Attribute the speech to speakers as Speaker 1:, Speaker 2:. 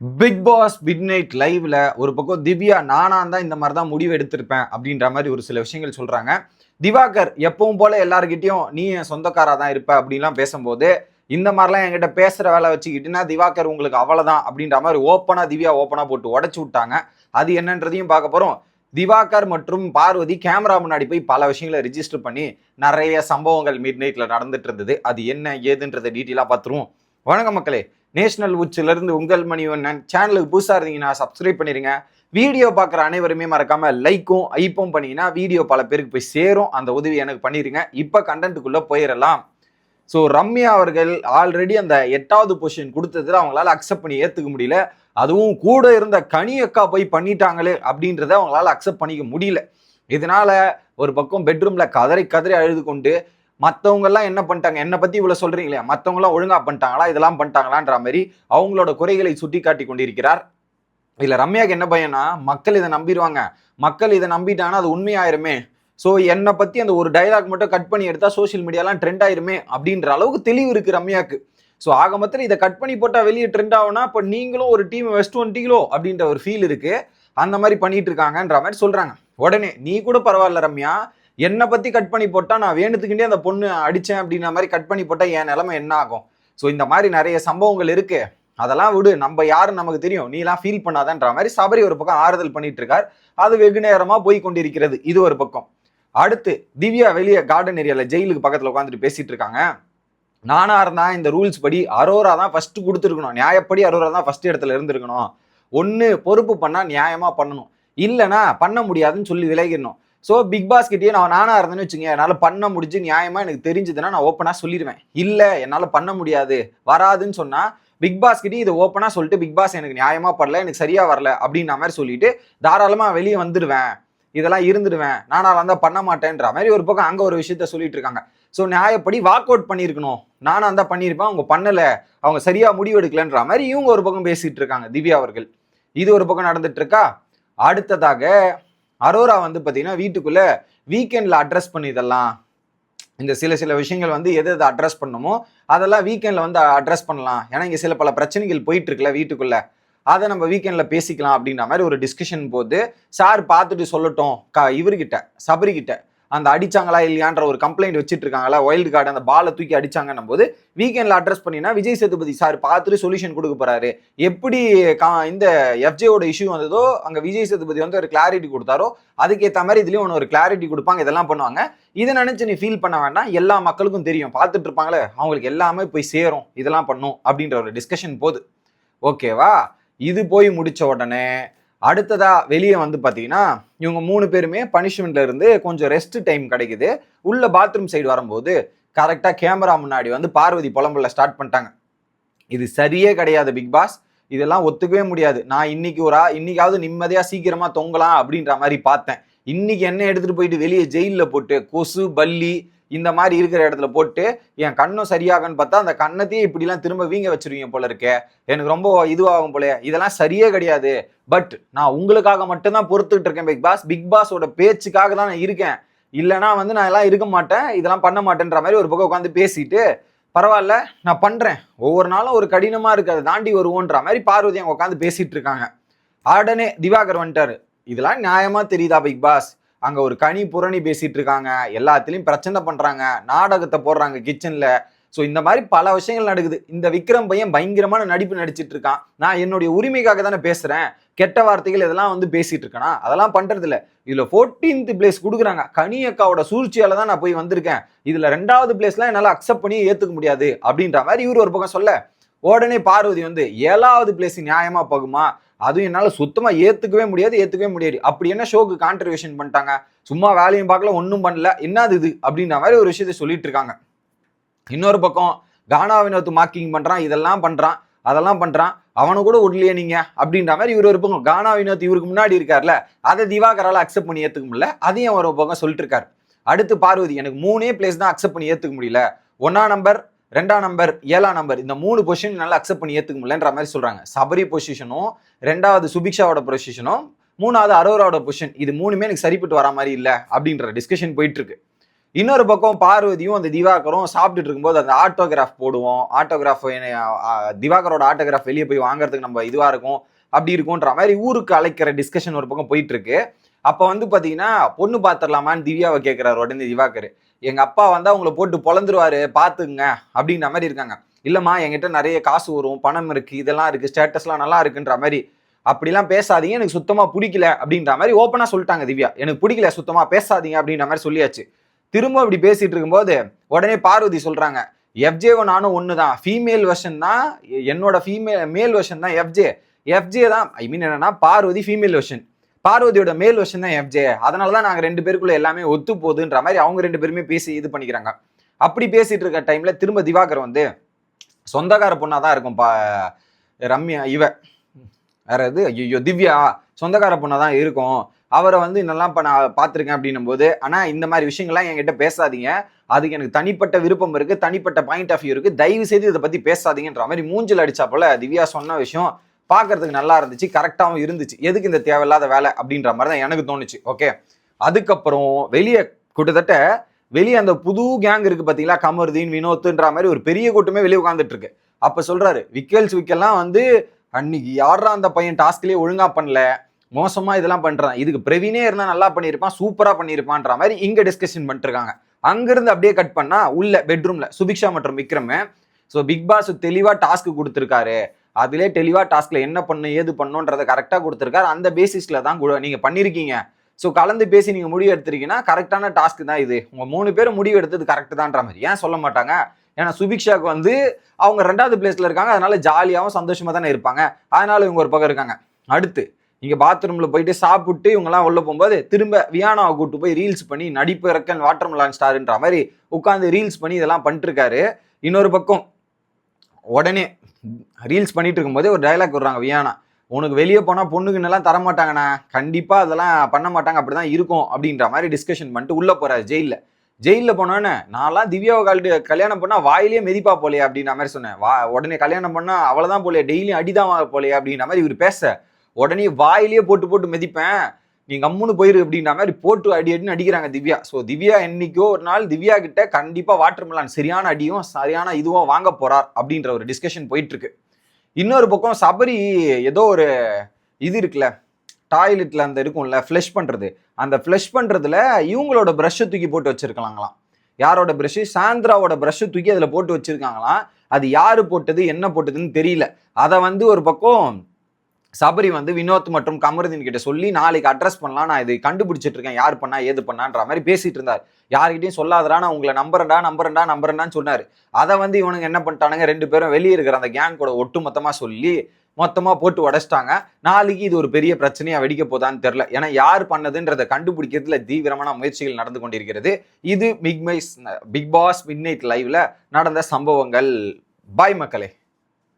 Speaker 1: Big Boss midnight லைவ்ல ஒரு பக்கம் திவ்யா நானா தான் இந்த மாதிரி தான் முடிவு எடுத்திருப்பேன் அப்படின்ற மாதிரி ஒரு சில விஷயங்கள் சொல்றாங்க. திவாகர் எப்பவும் போல எல்லாருக்கிட்டையும் நீ என் சொந்தக்காரா தான் இருப்ப அப்படின்லாம் பேசும்போது இந்த மாதிரிலாம் என்கிட்ட பேசுகிற வேலை வச்சுக்கிட்டுனா திவாகர் உங்களுக்கு அவ்வளோதான் அப்படின்ற மாதிரி ஓப்பனாக திவ்யா ஓப்பனாக போட்டு உடச்சி விட்டாங்க. அது என்னன்றதையும் பார்க்க போகிறோம் திவாகர் மற்றும் பார்வதி கேமரா முன்னாடி போய் பல விஷயங்களை ரிஜிஸ்டர் பண்ணி நிறைய சம்பவங்கள் மிட் நைட்டில் நடந்துட்டு இருந்தது. அது என்ன ஏதுன்றதை டீட்டெயிலாக பார்த்துருவோம். வணக்கம் மக்களே. நேஷனல் உச்சிலிருந்து உங்கள் உங்கள் மணிவண்ணன். சேனலுக்கு புதுசாக இருந்தீங்கன்னா சப்ஸ்கிரைப் பண்ணிடுங்க வீடியோ பார்க்குற அனைவருமே மறக்காம லைக்கும் ஐப்பும் பண்ணீங்கன்னா வீடியோ பல பேருக்கு போய் சேரும். அந்த உதவி எனக்கு பண்ணிடுங்க இப்போ கண்டென்ட்டுக்குள்ளே போயிடலாம். ஸோ ரம்யா அவர்கள் ஆல்ரெடி அந்த எட்டாவது பொசிஷன் கொடுத்ததில் அவங்களால அக்செப்ட் பண்ணி ஏற்றுக்க முடியல. அதுவும் கூட இருந்த கனி அக்கா போய் பண்ணிட்டாங்களே அப்படின்றத அவங்களால அக்செப்ட் பண்ணிக்க முடியல. இதனால ஒரு பக்கம் பெட்ரூம்ல கதறி கதறி அழுது கொண்டு மற்றவங்கெல்லாம் என்ன பண்ணிட்டாங்க? என்னை பற்றி இவ்வளோ சொல்கிறீங்களே மற்றவங்க ஒழுங்காக பண்ணிட்டாங்களா? இதெல்லாம் பண்ணிட்டாங்களான்ற மாதிரி அவங்களோட குறைகளை சுட்டி காட்டி கொண்டிருக்கிறார். இதில் ரம்யாக்கு என்ன பையனா மக்கள் இதை நம்பிடுவாங்க மக்கள் இதை நம்பிட்டாங்கன்னா அது உண்மையாயிருமே. ஸோ என்னை பற்றி அந்த ஒரு டைலாக் மட்டும் கட் பண்ணி எடுத்தால் சோஷியல் மீடியாலாம் ட்ரெண்ட் ஆயிருமே அப்படின்ற அளவுக்கு தெளிவு இருக்குது ரம்யாக்கு ஸோ ஆக மொத்தத்தில் இதை கட் பண்ணி போட்டால் வெளியே ட்ரெண்ட் ஆகும்னா இப்போ நீங்களும் ஒரு டீம் வெஸ்ட் வந்துட்டீங்களோ அப்படின்ற ஒரு ஃபீல் இருக்குது அந்த மாதிரி பண்ணிட்டு இருக்காங்கன்ற மாதிரி சொல்கிறாங்க உடனே நீ கூட பரவாயில்ல ரம்யா. என்னை பற்றி கட் பண்ணி போட்டால் நான் வேணுத்துக்கிட்டே அந்த பொண்ணு அடித்தேன் அப்படின்ற மாதிரி கட் பண்ணி போட்டால் என் நிலமை என்ன ஆகும்? ஸோ இந்த மாதிரி நிறைய சம்பவங்கள் இருக்கு. அதெல்லாம் விடு. நம்ம யாருன்னு நமக்கு தெரியும். நீலாம் ஃபீல் பண்ணாதன்ற மாதிரி சபரி ஒரு பக்கம் ஆறுதல் பண்ணிட்டு இருக்கார் அது வெகு நேரமாக போய் கொண்டிருக்கிறது. இது ஒரு பக்கம். அடுத்து திவ்யா வெளியே கார்டன் ஏரியாவில் ஜெயிலுக்கு பக்கத்தில் உட்காந்துட்டு பேசிட்டு இருக்காங்க. நானா இருந்தா இந்த ரூல்ஸ் படி அரோரா தான் ஃபர்ஸ்ட் கொடுத்துருக்கணும். நியாயப்படி அரோரா தான் ஃபர்ஸ்ட் இடத்துல இருந்திருக்கணும். ஒன்று பொறுப்பு பண்ணால் நியாயமாக பண்ணணும். இல்லைனா பண்ண முடியாதுன்னு சொல்லி விலகிடணும். ஸோ பிக் பாஸ் கிட்டேயே நான் நானாக இருந்தேன்னு வச்சுங்க என்னால் பண்ண முடிஞ்சு நியாயமாக எனக்கு தெரிஞ்சதுன்னா நான் ஓப்பனாக சொல்லிடுவேன் இல்லை என்னால் பண்ண முடியாது வராதுன்னு சொன்னால் பிக் பாஸ்கிட்டையும் இதை ஓப்பனாக சொல்லிட்டு பிக் பாஸ் எனக்கு நியாயமாக படல எனக்கு சரியாக வரல அப்படின்ற மாதிரி சொல்லிட்டு தாராளமாக வெளியே வந்துடுவேன் இதெல்லாம் இருந்துடுவேன் நானாக இருந்தால் பண்ண மாட்டேன்ற மாதிரி ஒரு பக்கம் அங்கே ஒரு விஷயத்த சொல்லிட்டு இருக்காங்க. ஸோ நியாயப்படி வாக் அவுட் பண்ணியிருக்கணும். நானாக இருந்தால் பண்ணியிருப்பேன் அவங்க பண்ணலை அவங்க சரியாக முடிவு எடுக்கலன்ற மாதிரி இவங்க ஒரு பக்கம் பேசிகிட்டு இருக்காங்க திவ்யா அவர்கள். இது ஒரு பக்கம் நடந்துட்டு இருக்கா? அடுத்ததாக அரோரா வந்து பார்த்தீங்கன்னா வீட்டுக்குள்ளே வீக்கெண்டில் அட்ரஸ் பண்ணி இதெல்லாம். இந்த சில சில விஷயங்கள் வந்து எது எது அட்ரஸ் பண்ணுமோ அதெல்லாம் வீக்கெண்டில் வந்து அட்ரஸ் பண்ணலாம். ஏன்னா இங்கே சில பல பிரச்சனைகள் போயிட்டு இருக்குல்ல அதை நம்ம வீக்கெண்டில் பேசிக்கலாம் அப்படின்ற மாதிரி ஒரு டிஸ்கஷன் போது சார் பார்த்துட்டு சொல்லட்டும் க இவர்கிட்ட சபரிகிட்ட. அந்த அடிச்சாங்களா இல்லையான்ற ஒரு கம்ப்ளைண்ட் வச்சுட்டு இருக்காங்களா வைல்டு கார்டு அந்த பாலை தூக்கி அடிச்சாங்கன்னும் போது வீக்கெண்ட்ல அட்ரஸ் பண்ணினா விஜய் சேதுபதி சார் பார்த்துட்டு சொல்யூஷன் கொடுக்க போறாரு. எப்படி கா- இந்த எஃப்ஜேயோட இஷ்யூ வந்ததோ அங்க விஜய் சேதுபதி வந்து ஒரு கிளாரிட்டி கொடுத்தாரோ அதுக்கேற்ற மாதிரி இதுலயும் ஒன்று ஒரு கிளாரிட்டி கொடுப்பாங்க இதெல்லாம் பண்ணுவாங்க. இதை நினைச்சு நீ ஃபீல் பண்ண வேண்டாம் எல்லா மக்களுக்கும் தெரியும். பார்த்துட்டு இருப்பாங்களே அவங்களுக்கு எல்லாமே போய் சேரும் இதெல்லாம் பண்ணும் அப்படின்ற ஒரு டிஸ்கஷன் போகுது ஓகேவா இது போய் முடிச்ச உடனே அடுத்ததா வெளியே வந்து பார்த்தீங்கன்னா இவங்க மூணு பேருமே பனிஷ்மெண்ட்ல இருந்து கொஞ்சம் ரெஸ்ட் டைம் கிடைக்குது. உள்ள பாத்ரூம் சைடு வரும்போது கரெக்டாக கேமரா முன்னாடி வந்து பார்வதி புலம்புல ஸ்டார்ட் பண்ணிட்டாங்க. இது சரியே கிடையாது பிக் பாஸ் இதெல்லாம் ஒத்துக்கவே முடியாது. நான் இன்னைக்கு ஒரு இன்னைக்காவது நிம்மதியாக சீக்கிரமாக தொங்கலாம் அப்படின்ற மாதிரி பார்த்தேன். இன்னைக்கு என்ன எடுத்துகிட்டு போயிட்டு வெளியே ஜெயிலில் போட்டு கொசு பல்லி இந்த மாதிரி இருக்கிற இடத்துல போட்டு என் கண்ணும் சரியாகன்னு பார்த்தா அந்த கண்ணத்தையே இப்படிலாம் திரும்ப வீங்க வச்சிருவீங்க போல இருக்கே. எனக்கு ரொம்ப இதுவாகும் போல இதெல்லாம் சரியே கிடையாது. பட் நான் உங்களுக்காக மட்டும்தான் பொறுத்துக்கிட்டு இருக்கேன் பிக் பாஸ் பிக் பாஸோட பேச்சுக்காக தான் நான் இருக்கேன். இல்லைனா வந்து நான் எல்லாம் இருக்க மாட்டேன் இதெல்லாம் பண்ண மாட்டேன்ற மாதிரி ஒரு பக்கம் உட்காந்து பேசிட்டு பரவாயில்ல நான் பண்றேன். ஒவ்வொரு நாளும் ஒரு கடினமா இருக்கு அதை தாண்டி வருவோன்ற மாதிரி பார்வதி அங்கே உட்காந்து பேசிட்டு இருக்காங்க. உடனே திவாகர் வந்துட்டாரு. இதெல்லாம் நியாயமா தெரியுதா பிக் பாஸ் அங்க ஒரு கனி புரணி பேசிட்டு இருக்காங்க. எல்லாத்துலயும் பிரச்சனை பண்றாங்க. நாடகத்தை போடுறாங்க கிச்சன்ல ஸோ இந்த மாதிரி பல விஷயங்கள் நடக்குது. இந்த விக்ரம் பையன் பயங்கரமான நடிப்பு நடிச்சிட்டு இருக்கான். நான் என்னுடைய உரிமைக்காக தானே பேசுறேன். கெட்ட வார்த்தைகள் இதெல்லாம் வந்து பேசிட்டு இருக்கேனா? அதெல்லாம் பண்றது இல்ல இதுல 14th பிளேஸ் கொடுக்குறாங்க. கனி அக்காவோட சூழ்ச்சியால தான் நான் போய் வந்திருக்கேன். இதுல ரெண்டாவது பிளேஸ்லாம் என்னால அக்செப்ட் பண்ணி ஏத்துக்க முடியாது. அப்படின்ற மாதிரி இவர் ஒரு பக்கம் சொல்ல உடனே பார்வதி வந்து ஏழாவது பிளேஸ் நியாயமா போகுமா? அதுவும் என்னால் சுத்தமாக ஏற்றுக்கவே முடியாது ஏற்றுக்கவே முடியாது. அப்படி என்ன ஷோக்கு கான்ட்ரிபியூஷன் பண்ணிட்டாங்க? சும்மா வேலையும் பார்க்கல ஒன்றும் பண்ணல. என்னது இது? அப்படின்ற மாதிரி ஒரு விஷயத்தை சொல்லிட்டு இருக்காங்க. இன்னொரு பக்கம் கானா வினோத் மார்க்கிங் பண்ணுறான் இதெல்லாம் பண்ணுறான் அதெல்லாம் பண்ணுறான் அவனை கூட விடலையே நீங்கள் அப்படின்ற மாதிரி இவர் ஒரு பக்கம் கானா வினோத் இவருக்கு முன்னாடி இருக்கார்ல அதை திவாகரால் அக்செப்ட் பண்ணி ஏற்றுக்க முடியல அதையும் அவர் ஒரு பக்கம் சொல்லிட்டு இருக்காரு. அடுத்து பார்வதி எனக்கு மூணே பிளேஸ் தான் அக்செப்ட் பண்ணி ஏற்றுக்க முடியல. ஒன்னா நம்பர் ரெண்டாம் நம்பர் ஏழாம் நம்பர் இந்த மூணு பொசிஷன் நல்லா அக்செப்ட் பண்ணி ஏற்றுக்க முடியலன்ற மாதிரி சொல்கிறாங்க சபரி பொசிஷனும் ரெண்டாவது சுபிக்ஷாவோட பொசிஷனும் மூணாவது அரோராவோட பொசிஷன் இது மூணுமே எனக்கு சரிப்பட்டு வர மாதிரி இல்லை அப்படின்ற டிஸ்கஷன் போயிட்டுருக்கு. இன்னொரு பக்கம் பார்வதியும் அந்த திவாகரும் சாப்பிட்டுட்டு இருக்கும்போது அந்த ஆட்டோகிராஃப் போடுவோம். ஆட்டோகிராஃப் திவாகரோட ஆட்டோகிராஃப் வெளியே போய் வாங்குறதுக்கு நம்ம இதுவாக இருக்கும் அப்படி இருக்கும்ன்ற மாதிரி ஊருக்கு அழைக்கிற டிஸ்கஷன் ஒரு பக்கம் போயிட்டு இருக்கு அப்போ வந்து பார்த்தீங்கன்னா பொண்ணு பார்த்துடலாமான்னு திவ்யாவை கேட்குறாரு உடனே திவாகர். எங்க அப்பா வந்தா உங்களை போட்டு பொழந்துருவாரு பாத்துங்க அப்படின்ற மாதிரி இருக்காங்க. இல்லம்மா என்கிட்ட நிறைய காசு வரும் பணம் இருக்கு இதெல்லாம் இருக்கு ஸ்டேட்டஸ்லாம் நல்லா இருக்குன்ற மாதிரி. அப்படிலாம் பேசாதீங்க எனக்கு சுத்தமா பிடிக்கல அப்படின்ற மாதிரி ஓப்பனா சொல்லிட்டாங்க திவ்யா. எனக்கு பிடிக்கல சுத்தமா பேசாதீங்க அப்படின்ற மாதிரி சொல்லியாச்சு. திரும்ப இப்படி பேசிட்டு இருக்கும்போது உடனே பார்வதி சொல்றாங்க எஃப்ஜேவும் நானும் ஒன்று தான் ஃபீமேல் வெர்ஷன் தான் என்னோட ஃபீமேல் மேல் வெர்ஷன் தான் எஃப்ஜே எஃப்ஜே தான் ஐ மீன் என்னன்னா பார்வதி ஃபீமேல் வெர்ஷன் பார்வதியோட மேல் வருஷம் தான் எஃப்ஜே அதனால தான் நாங்கள் ரெண்டு பேருக்குள்ள எல்லாமே ஒத்து போகுதுன்ற மாதிரி அவங்க ரெண்டு பேருமே பேசி இது பண்ணிக்கிறாங்க. அப்படி பேசிட்டு இருக்க டைம்ல திரும்ப திவாகர் வந்து சொந்தக்கார பொண்ணாக தான் இருக்கும் பா ரம்யா இவ. வேற இது ஐயோ திவ்யா சொந்தக்கார பொண்ணாக தான் இருக்கும். அவரை வந்து என்னெல்லாம் இப்போ நான் பார்த்துருக்கேன் அப்படின்னும் போது ஆனால் இந்த மாதிரி விஷயங்கள்லாம் என்கிட்ட பேசாதீங்க. அதுக்கு எனக்கு தனிப்பட்ட விருப்பம் இருக்குது தனிப்பட்ட பாயிண்ட் ஆஃப் வியூ இருக்குது தயவு செய்து இதை பற்றி பேசாதீங்கன்ற மாதிரி மூஞ்சில் அடிச்சா போல் திவ்யா சொன்ன விஷயம் பார்க்கறதுக்கு நல்லா இருந்துச்சு கரெக்டாகவும் இருந்துச்சு. எதுக்கு இந்த தேவையில்லாத வேலை அப்படின்ற மாதிரி தான் எனக்கு தோணுச்சு ஓகே அதுக்கப்புறம் வெளியே கிட்டத்தட்ட வெளியே அந்த புது கேங் இருக்கு பார்த்தீங்களா கமருதீன் வினோத்துன்ற மாதிரி ஒரு பெரிய கூட்டமே வெளியே உட்காந்துட்டு இருக்கு. அப்போ சொல்றாரு விக்கல்ஸ் விக்கெல்லாம் வந்து அன்னைக்கு யாரா அந்த பையன் டாஸ்க்லயே ஒழுங்கா பண்ணல மோசமா இதெல்லாம் பண்றான் இதுக்கு பிரவீனே இருந்தா நல்லா பண்ணியிருப்பான் சூப்பரா பண்ணியிருப்பான்ற மாதிரி இங்க டிஸ்கஷன் பண்ணிட்டு அங்கேருந்து அங்கிருந்து அப்படியே கட் பண்ணா உள்ள பெட்ரூம்ல சுபிக்ஷா மற்றும் விக்ரம் ஸோ பிக் பாஸ் தெளிவாக டாஸ்க் கொடுத்துருக்காரு. அதிலே தெளிவாக டாஸ்கில் என்ன பண்ணும் ஏது பண்ணுன்றதை கரெக்டாக கொடுத்துருக்காரு. அந்த பேசிஸில் தான் நீங்கள் பண்ணியிருக்கீங்க ஸோ கலந்து பேசி நீங்கள் முடிவு எடுத்திருக்கீங்கன்னா கரெக்டான டாஸ்க் தான் இது. உங்கள் மூணு பேரும் முடிவு எடுத்தது கரெக்டு தான்ற மாதிரி. ஏன் சொல்ல மாட்டாங்க? ஏன்னா சுபிக்ஷாக்கு வந்து அவங்க ரெண்டாவது பிளேஸில் இருக்காங்க. அதனால ஜாலியாகவும் சந்தோஷமாக தானே இருப்பாங்க. அதனால இவங்க ஒரு பக்கம் இருக்காங்க. அடுத்து இங்கே பாத்ரூமில் போயிட்டு சாப்பிட்டு இவங்கெல்லாம் உள்ளே போகும்போது திரும்ப வியானாவை கூட்டு போய் ரீல்ஸ் பண்ணி நடிப்பு இறக்கன் வாட்டர் மிலான் ஸ்டார்ன்ற மாதிரி உட்காந்து ரீல்ஸ் பண்ணி இதெல்லாம் பண்ணிட்டுருக்காரு இன்னொரு பக்கம் உடனே ரீல்ஸ் பண்ணிட்டு இருக்கும்போதே ஒரு டைலாக் விடுறாங்க வியானா. உனக்கு வெளியே போனால் பொண்ணுக்குன்னெல்லாம் தர மாட்டாங்கண்ணா கண்டிப்பாக அதெல்லாம் பண்ண மாட்டாங்க அப்படிதான் இருக்கும் அப்படின்ற மாதிரி டிஸ்கஷன் பண்ணிட்டு உள்ளே போறாரு ஜெயிலில். ஜெயிலில் போனோன்னே நான்லாம் திவ்யாவை கழட்டு கல்யாணம் பண்ணால் வாயிலே மெதிப்பா போலையே அப்படின்ற மாதிரி சொன்னேன். வா உடனே கல்யாணம் பண்ணால் அவ்வளோதான் போலையே டெய்லியும் அடிதான் வாங்க போலையே அப்படின்ற மாதிரி இவர் பேச. உடனே வாயிலேயே போட்டு போட்டு மெதிப்பேன். நீ கம்முன்னு போயிரு அப்படின்ற மாதிரி போட்டு அடி அடின்னு அடிக்கிறாங்க திவ்யா. ஸோ திவ்யா என்னைக்கோ ஒரு நாள் திவ்யா கிட்ட கண்டிப்பா வாட்டர் மிலான் சரியான அடியும் சரியான இதுவும் வாங்க போறார் அப்படின்ற ஒரு டிஸ்கஷன் போயிட்டு இருக்கு இன்னொரு பக்கம் சபரி ஏதோ ஒரு இது இருக்குல்ல டாய்லெட்டில் அந்த இருக்கும்ல ஃப்ளஷ் பண்ணுறது அந்த ஃப்ளஷ் பண்ணுறதுல இவங்களோட ப்ரஷ்ஷை தூக்கி போட்டு வச்சுருக்கலாங்களாம். யாரோட ப்ரஷ்ஷு சாந்திராவோட ப்ரஷ்ஷை தூக்கி அதில் போட்டு வச்சுருக்காங்களாம். அது யார் போட்டது என்ன போட்டதுன்னு தெரியல. அதை வந்து ஒரு பக்கம் சபரி வந்து வினோத் மற்றும் கமருதீன் கிட்ட சொல்லி நாளைக்கு அட்ரஸ் பண்ணலாம். நான் இதை கண்டுபிடிச்சிட்டு இருக்கேன். யார் பண்ணா ஏது பண்ணான்ற மாதிரி பேசிட்டு இருந்தார். யார்கிட்டையும் சொல்லாதடா நான் உங்களை நம்புறேன்டா நம்புறேன்டா நம்புறேன்டான்னு சொன்னார். அதை வந்து இவனுங்க என்ன பண்ணிட்டானுங்க? ரெண்டு பேரும் வெளியே இருக்கிற அந்த கேங் கூட ஒட்டு சொல்லி மொத்தமாக போட்டு உடச்சிட்டாங்க. நாளைக்கு இது ஒரு பெரிய பிரச்சனையாக வெடிக்க போதான்னு தெரில ஏன்னா யார் பண்ணதுன்றதை கண்டுபிடிக்கிறதுல தீவிரமான முயற்சிகள் நடந்து கொண்டிருக்கிறது. இது பிக் மைஸ் பிக் பாஸ் மிட் நைட் லைவ்ல நடந்த சம்பவங்கள். பாய் மக்களே.